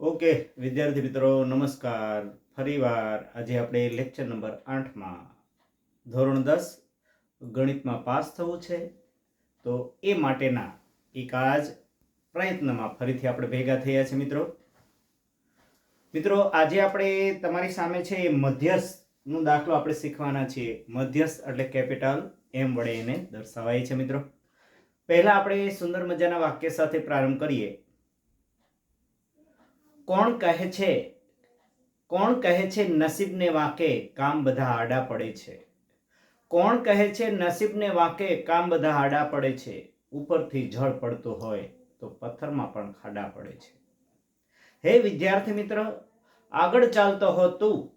Okay, વિદ્યાર્થી મિત્રો, નમસ્કાર. ફરીવાર આજે આપણે લેક્ચર નંબર આઠમાં, ધોરણ દસ, ગણિતમાં પાસ થવું છે. તો એ માટેના એક આજ પ્રયત્નમાં ફરીથી આપણે ભેગા થયા છે મિત્રો. મિત્રો, આજે આપણે તમારી સામે છે એ મધ્યસ્થનો દાખલો આપણે શીખવાના છીએ. મધ્યસ્થ એટલે કેપિટલ, એમ વડે એને દર્શાવાય છે મિત્રો. પહેલાં આપણે સુંદર મજાના વાક્ય સાથે પ્રારંભ કરીએ. કોણ કહે છે? કોણ કહે છે નસીબને વાંકે કામ બધા આડા પડે છે? કોણ કહે છે નસીબને વાંકે કામ બધા આડા પડે છે? ઉપરથી જળ પડતું હોય તો પથ્થરમાં પણ ખાડા પડે છે. હે વિદ્યાર્થી મિત્ર, આગળ ચાલતો હો તું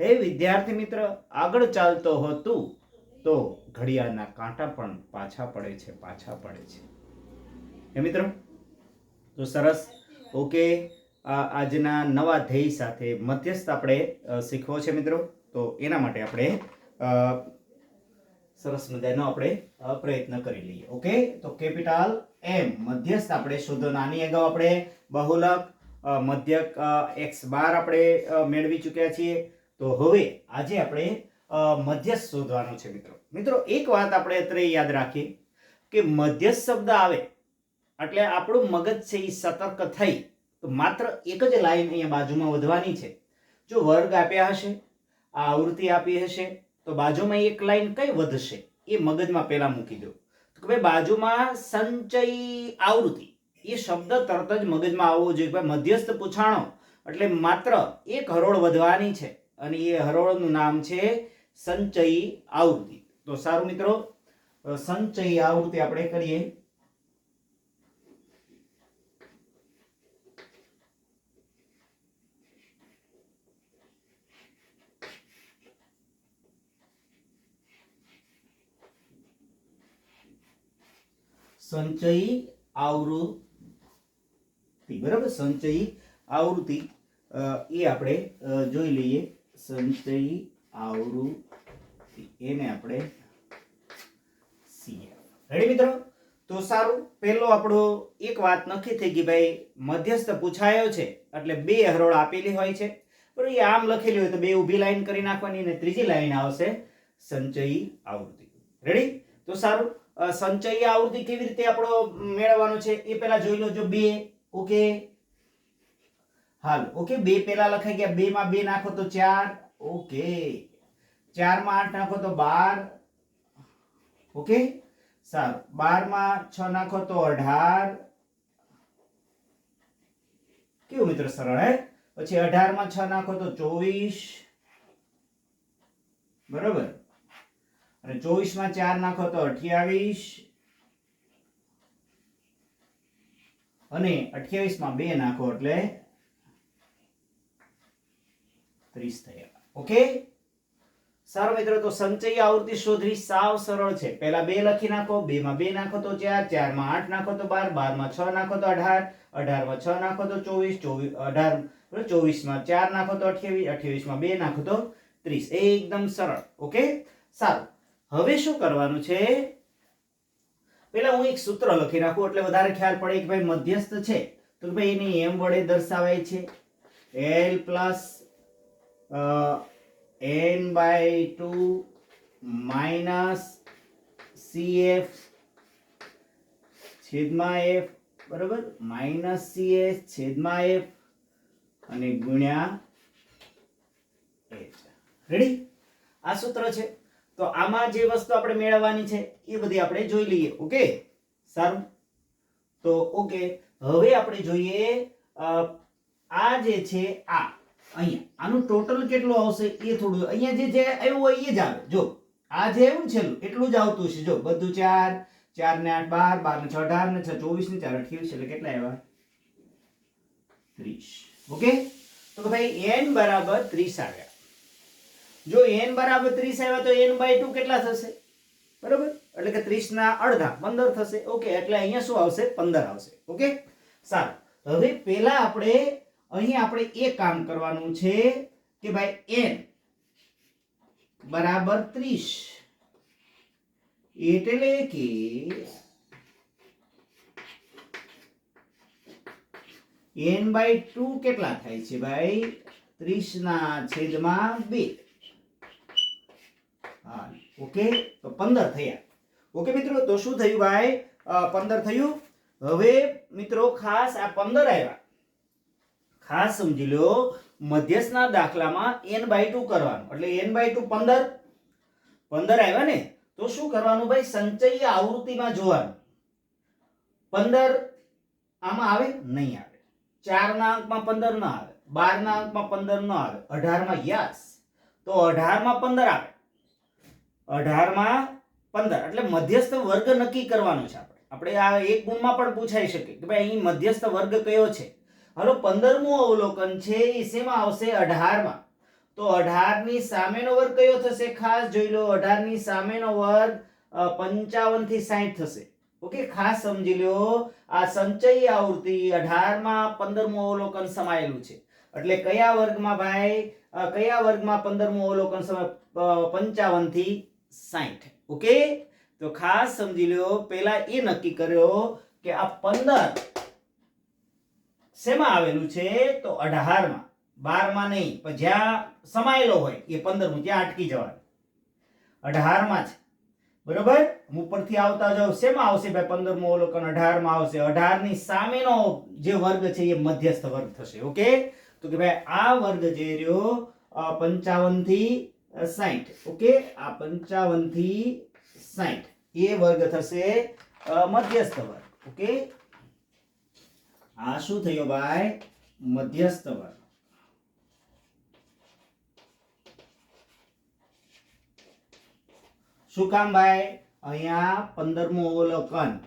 હે વિદ્યાર્થી મિત્ર, આગળ ચાલતો હો તું તો ઘડિયાળના કાંટા પણ પાછા પડે છે, પાછા પડે છે. હે મિત્રો? તો સરસ. ઓકે. આજના નવા ધ્યેય સાથે મધ્યસ્થ આપણે શીખવો છે મિત્રો. તો એના માટે આપણે સરસ મજાનો આપણે પ્રયત્ન કરી લઈએ. ઓકે? તો કેપિટલ એમ, મધ્યસ્થ આપણે શોધો. નાની અગાઉ આપણે બહુલક મધ્યક એક્સ બાર આપણે મેળવી ચૂક્યા છીએ. તો હવે આજે આપણે મધ્યસ્થ શોધવાનો છે મિત્રો. મિત્રો, એક વાત આપણે અત્યારે યાદ રાખીએ કે મધ્યસ્થ શબ્દ આવે એટલે આપણું મગજ છે એ સતર્ક થઈ તો માત્ર એક જ લાઈન અહીંયા બાજુમાં વધવાની છે. જો વર્ગ આપ્યા હશે, આ આવૃત્તિ આપી હશે, તો બાજુમાં એક લાઈન કઈ વધશે? એ મગજમાં પહેલા મૂકી દો. તો કે ભાઈ બાજુમાં સંચય આવૃત્તિ. એ શબ્દ તરત જ મગજમાં આવવો જોઈએ ભાઈ મધ્યસ્થ પૂછાણો. એટલે માત્ર એક હરોળ વધવાની છે અને એ હરોળનું નામ છે સંચયી આવૃત્તિ. તો સારું મિત્રો સંચયી આવૃત્તિ આપણે કરીએ. સંચયી આવૃત્તિ. બરાબર? સંચયી આવૃત્તિ. એ આપણે જોઈ લઈએ. સંચયી આવૃત્તિ. એને આપણે સીએફ રેડી મિત્રો? તો સારું. પહેલો આપણો એક વાત નક્કી થઈ ગઈ ભાઈ. મધ્યસ્થ પૂછાયો છે. એટલે બે હરોળ આપેલી હોય છે. પણ એ આમ લખેલી હોય તો બે ઊભી લાઈન કરી નાખવાની અને ત્રીજી લાઈન આવશે સંચયી આવૃત્તિ. રેડી તો સારું. સંચયી આવૃત્તિ કેવી રીતે આપણો મેળવવાનો છે એ પહેલા જોઈ લો જો બે, ઓકે? હાલ, ઓકે? બે પહેલા લખાઈ ગયા. બે માં બે નાખો તો ચાર, ઓકે? ચારમાં આઠ નાખો તો બાર, ઓકે? સારું. બારમાં છ નાખો તો અઢાર. કેવું મિત્ર, સરળ, હે? પછી અઢારમાં છ નાખો તો ચોવીસ. બરોબર? અને ચોવીસમાં ચાર નાખો તો અઠ્યાવીસ. અને અઠ્યાવીસમાં બે નાખો એટલે ત્રીસ થયા. ઓકે? સારું મિત્રો, તો સંચય આવૃત્તિ શોધવી સાવ સરળ છે. પહેલા બે લખી નાખો બે માં બે નાખો તો ચાર ચારમાં આઠ નાખો તો બાર બારમાં છ નાખો તો અઢાર અઢારમાં છ નાખો તો ચોવીસ ચોવીસ અઢાર ચોવીસમાં ચાર નાખો તો અઠ્યાવીસ અઠ્યાવીસમાં બે નાખો તો ત્રીસ. એકદમ સરળ. ઓકે? સારું. હવે શું કરવાનું છે? પેલા હું એક સૂત્ર લખી રાખું એટલે વધારે ખ્યાલ પડે કે ભાઈ મધ્યસ્થ છે. તો ભાઈ એની એમ વડે દર્શાવાય છે. L plus N by two minus C F છેદમાં એફ બરાબર? માઇનસ એફ છેદમાં એફ અને ગુણ્યા રેડી આ સૂત્ર છે. તો આમાં જે વસ્તુ આપણે મેળવવાની છે, એ બધી આપણે જોઈ લઈએ, ઓકે? સારું? તો, ઓકે, હવે આપણે જોઈએ આ જે છે, આ, અહીંયા. આનું ટોટલ કેટલું આવશે, એ થોડું, અહીંયા જે જે આવ્યું હોય, એ જ આવે. જો, આ જે આવ્યું છેલ્લું એટલું જ આવતું છે જો, બધું ચાર ચાર ને આઠ, બાર બાર ને છ, અઢાર ને છ, ચોવીસ ને ચાર, અઠ્યાવીસ, એટલે કેટલા આવ્યા? ત્રીસ. ઓકે? તો ભાઈ એન બરાબર ત્રીસ આવ્યા. જો એન બરાબર ત્રીસ આવ્યા તો એન બાય ટુ કેટલા થશે? બરાબર? એટલે કે ત્રીસ ના અડધા, પંદર થશે. ઓકે, એટલે અહીંયા શું આવશે? પંદર આવશે. ઓકે? સારું. હવે પહેલાં આપણે, અહીં આપણે એ કામ કરવાનું છે કે ભાઈ એન બરાબર ત્રીસ. એટલે કે એન બાય ટુ કેટલા થાય છે ભાઈ? ત્રીસના છેદમાં બે. ઓકે? તો પંદર થયા. ઓકે મિત્રો, તો શું થયું ભાઈ? પંદર થયું. હવે મિત્રો, ખાસ આ પંદર આવ્યા. ખાસ સમજી લો મધ્યસ્થના દાખલામાં એન બાય ટુ કરવાનું. એટલે એન બાય ટુ પંદર. પંદર આવ્યા ને? તો શું કરવાનું ભાઈ? સંચય આવૃત્તિમાં જોવાનું. પંદર આમાં આવે? નહીં આવે. ચારના અંકમાં પંદર ન આવે. બારના અંકમાં પંદર ન આવે. અઢારમાં યસ. તો અઢારમાં પંદર આવે. અઢારમાં પંદર. એટલે મધ્યસ્થ વર્ગ નક્કી કરવાનો છે આપણે. આપણે આ એક ગુણમાં પણ પૂછાઈ શકે કે ભાઈ અહીં મધ્યસ્થ વર્ગ કયો છે? હાલો, પંદરમું અવલોકન છે એ શેમાં આવશે? અઢારમાં તો અઢારની સામેનો વર્ગ કયો થશે? ખાસ જોઈ લો અઢારની સામેનો વર્ગ પંચાવનથી સાહીઠ થશે. ઓકે, ખાસ સમજી લો, આ સંચયી આવૃત્તિ અઢારમાં પંદરમું અવલોકન સમાયેલું છે. એટલે કયા વર્ગમાં ભાઈ? કયા વર્ગમાં પંદરમું અવલોકન પંચાવનથી સાઠ ઓકે? તો ખાસ સમજી લો પેલા એ નક્કી કર્યો કે આ પંદર શેમાં આવેલું છે? તો અઢારમાં. બારમાં નહીં, પણ જ્યાં સમાયેલો હોય, એ પંદરમું, ત્યાં અટકી જવાનું. અઢારમાં છે બરોબર? હું ઉપરથી આવતા જાઉં. શેમાં આવશે ભાઈ પંદરમો અવલોકન? અઢારમાં આવશે. અઢારની સામેનો જે વર્ગ છે, એ મધ્યસ્થ વર્ગ થશે. ઓકે? તો કે ભાઈ આ વર્ગ જે રહ્યો પંચાવન સાઠ ઓકે? આ પંચાવનથી સાઠ એ વર્ગ થશે મધ્યસ્થ વર્ગ. ઓકે? આ શું થયો ભાઈ? મધ્યસ્થ વર્ગ. શું કામ ભાઈ? અહીંયા પંદરમું અવલોકન.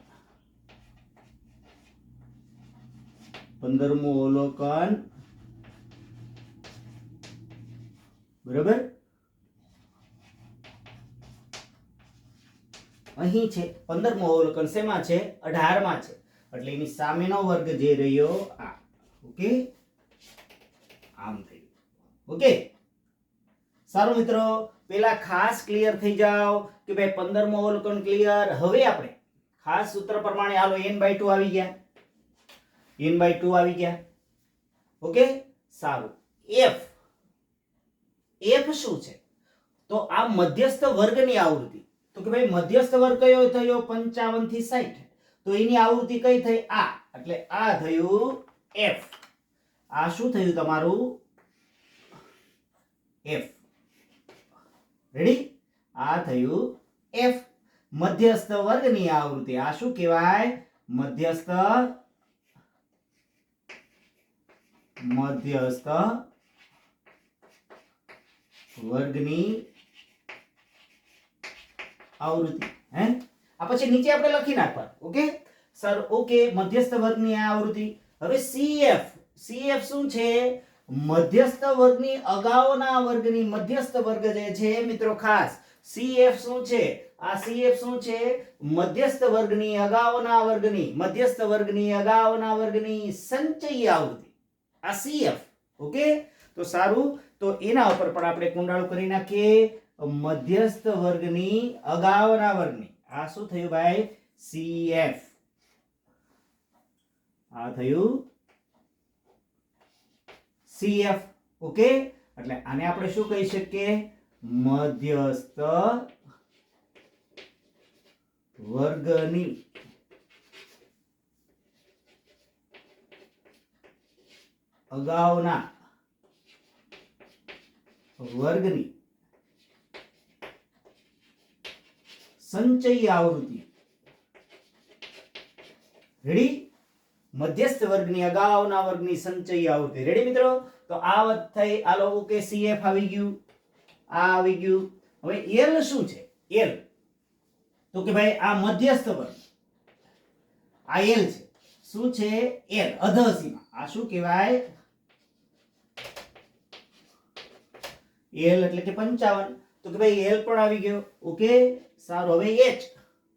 પંદરમું અવલોકન. બરાબર? અહીં છે પંદરમો અવલોકન શેમાં છે, અઢારમાં છે. એટલે એની સામેનો વર્ગ જે રહ્યો, આ. ઓકે? આમ થયું ઓકે? સારું મિત્રો, પેલા ખાસ ક્લિયર થઈ જાઓ કે ભાઈ પંદરમો અવલોકન ક્લિયર હવે આપણે ખાસ સૂત્ર પ્રમાણે હાલો એન બાય ટુ આવી ગયા. એન બાય ટુ આવી ગયા. ઓકે? સારું. એફ એફ શું છે? તો આ મધ્યસ્થ વર્ગની આવૃત્તિ. તો કે ભાઈ મધ્યસ્થ વર્ગ કયો થયો? પંચાવનથી સાઠ તો એની આવૃત્તિ કઈ થઈ? આ. એટલે આ થયું એફ. આ શું થયું તમારું? એફ. રેડી આ થયું એફ. મધ્યસ્થ વર્ગની આવૃત્તિ. આ શું કહેવાય? મધ્યસ્થ મધ્યસ્થ વર્ગની આવૃત્તિ, હે? આ પછી નીચે આપણે લખી નાખવા ઓકે? સર, ઓકે, મધ્યસ્થ વર્ગની આ આવૃત્તિ. હવે CF CF શું છે? મધ્યસ્થ વર્ગની અગાઉના વર્ગની મધ્યસ્થ વર્ગ જે છે, મિત્રો, ખાસ CF શું છે? આ CF શું છે? મધ્યસ્થ વર્ગની અગાઉના વર્ગની, મધ્યસ્થ વર્ગની અગાઉના વર્ગની સંચયી આવૃત્તિ. આ CF ઓકે? તો સારું, તો એના ઉપર પણ આપણે કુંડાળું કરી નાખીએ. મધ્યસ્થ વર્ગની અગાઉના વર્ગની. આ શું થયું ભાઈ? સીએફ આ થયું સીએફ ઓકે? એટલે આને આપણે શું કહી શકીએ? મધ્યસ્થ વર્ગની. અગાઉના વર્ગની. સંચયી આવૃત્તિ. રેડી મધ્યસ્થ વર્ગની અગાઉના વર્ગની સંચયી આવૃત્તિ. રેડી મિત્રો? તો આ વાત થઈ, આ લોકો કે સીએફ આવી ગયું, આ આવી ગયું. હવે એલ શું છે? એલ તો કે ભાઈ આ મધ્યસ્થ વર્ગ. આ એલ છે. શું છે? એલ અધસીમા. આ શું કહેવાય? એલ એટલે કે પંચાવન. તો કે ભાઈ એલ પણ આવી ગયો. ઓકે સારું, હવે એચ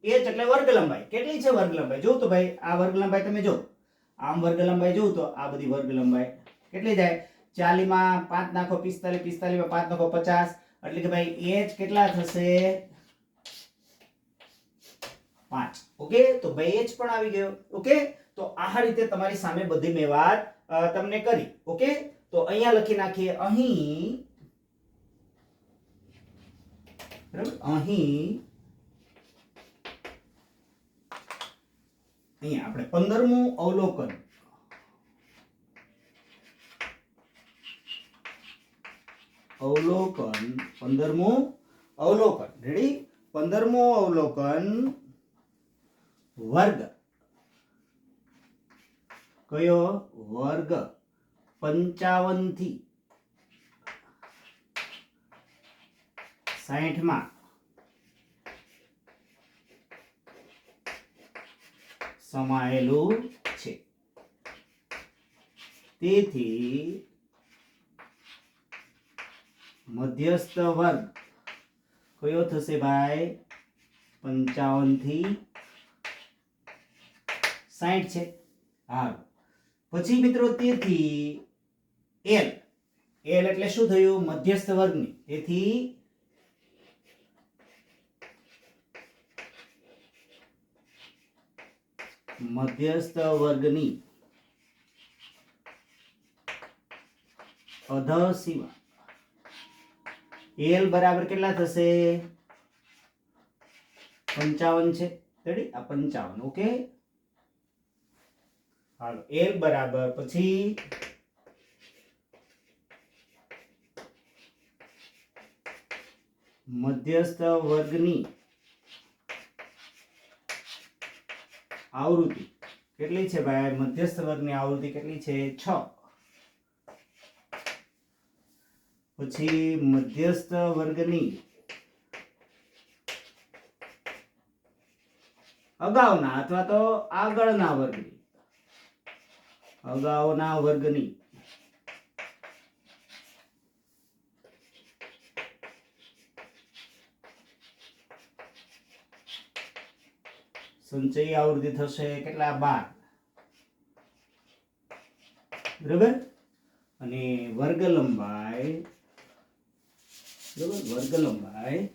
એચ એટલે વર્ગ લંબાઈ કેટલી છે વર્ગ લંબાઈ જો તો ભાઈ, આ વર્ગ લંબાઈ તમે જો આમ વર્ગ લંબાઈ જોઉં તો આ બધી વર્ગ લંબાઈ કેટલી થાય? ચાલીમાં પાંચ નાખો પિસ્તાલીસ, પિસ્તાલીસમાં પાંચ નાખો પચાસ. એટલે કે ભાઈ એચ કેટલા થશે? પાંચ. ઓકે? તો ભાઈ એચ પણ આવી ગયો. ઓકે? તો આ રીતે તમારી સામે બધી મેં વાત તમને કરી. ઓકે? તો અહીંયા લખી નાખીએ, અહીં. બરાબર? અહીં અહીંયા આપણે પંદરમું અવલોકન. અવલોકન, પંદરમું અવલોકન. રેડી પંદરમું અવલોકન વર્ગ. કયો? વર્ગ. પંચાવનથી સાહીઠમાં સમાયેલું છે. તેથી મધ્યસ્થ વર્ગ કયો થશે ભાઈ? પંચાવનથી સાઠ છે. હા પછી મિત્રો તેથી એલ એલ એટલે શું થયું? મધ્યસ્થ વર્ગની. તેથી મધ્યસ્થ વર્ગની અધસીમા. એલ બરાબર કેટલા થશે? પંચાવન છે. રેડી આ પંચાવન ઓકે હાલો એલ બરાબર. પછી મધ્યસ્થ વર્ગની આવૃત્તિ કેટલી છે ભાઈ? મધ્યસ્થ વર્ગની આવૃત્તિ કેટલી છે? છ. પછી મધ્યસ્થ વર્ગની અગાઉના અથવા તો આગળના વર્ગની અગાઉના વર્ગની સંચયી આવૃત્તિ થશે કેટલા? બાર. બરાબર? અને વર્ગ લંબાઈ બરાબર? વર્ગ લંબાઈ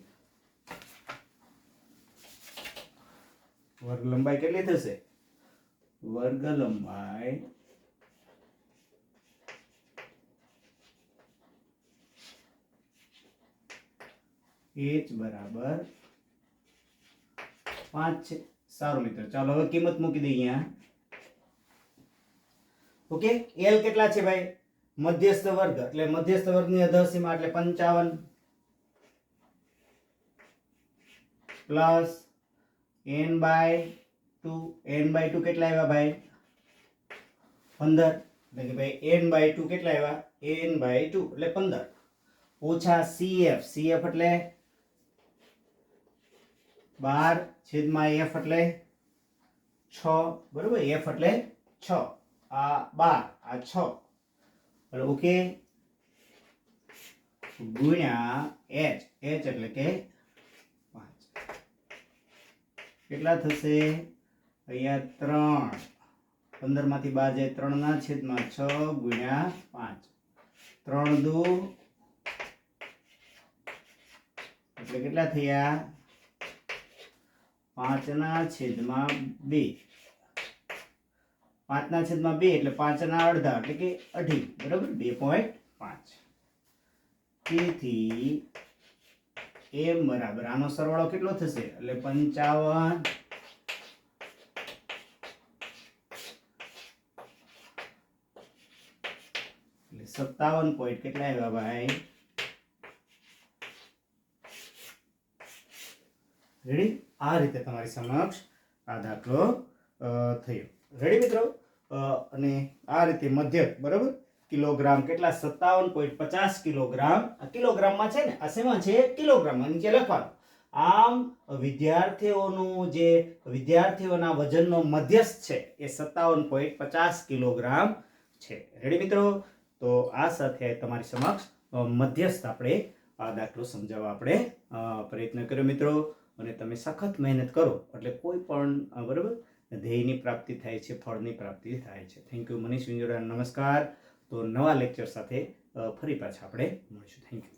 વર્ગ લંબાઈ કેટલી થશે? વર્ગ લંબાઈ એચ બરાબર પાંચ છે. સારું મિત્રો. ચાલો હવે કિંમત મૂકી દઈએ અહીંયા ઓકે એલ કેટલા છે ભાઈ? મધ્યસ્થ વર્ગ. એટલે મધ્યસ્થ વર્ગની અધસીમા એટલે પંચાવન plus N by two. N by two કેટલા આવ્યા ભાઈ? પંદર. એટલે કે ભાઈ એન બાય ટુ કેટલા આવ્યા? N by two. એટલે પંદર. ઓછા સીએફ સીએફ એટલે બાર છેદમાં એફ એટલે છ, બરોબર? એફ એટલે છ. આ બાર, આ છ. એટલે ઓકે ગુણ્યા એચ એચ એટલે કે પાંચ. કેટલા થશે? અહીંયા ત્રણ. પંદરમાંથી બાર જાય ત્રણના છેદમાં છ ગુણ્યા પાંચ. ત્રણ દુ. એટલે કેટલા થયા? પાંચના છેદમાં બે. પાંચના છેદમાં બે એટલે પાંચના અડધા, એટલે કે અઢી. બરાબર? બે પોઈન્ટ પાંચ. તેથી એમ બરાબર. આનો સરવાળો કેટલો થશે? એટલે પંચાવન. સત્તાવન પોઈન્ટ કેટલા આવ્યા ભાઈ? રેડી આ રીતે તમારી સમક્ષ આ દાખલો થયો. રેડી મિત્રો? અને આ રીતે મધ્યક, બરાબર? કિલોગ્રામ કેટલા? સત્તાવન પોઈન્ટ પચાસ કિલોગ્રામ. આ કિલોગ્રામમાં છે ને, આ શેમાં છે? કિલોગ્રામ નીચે લખવાનું. આમ, વિદ્યાર્થીઓનું જે, વિદ્યાર્થીઓના વજનનો મધ્યસ્થ છે, એ સત્તાવન પોઈન્ટ પચાસ કિલોગ્રામ છે. રેડી મિત્રો? તો આ સાથે તમારી સમક્ષ મધ્યસ્થ આપણે આ દાખલો સમજાવવા આપણે પ્રયત્ન કર્યો મિત્રો. અને તમે સખત મહેનત કરો, એટલે કોઈ પણ બરાબર? ધ્યેયની પ્રાપ્તિ થાય છે, ફળની પ્રાપ્તિ થાય છે. Thank you Manish Vinjoda. નમસ્કાર. તો નવા લેક્ચર સાથે ફરી પાછા આપણે મળીશું. Thank you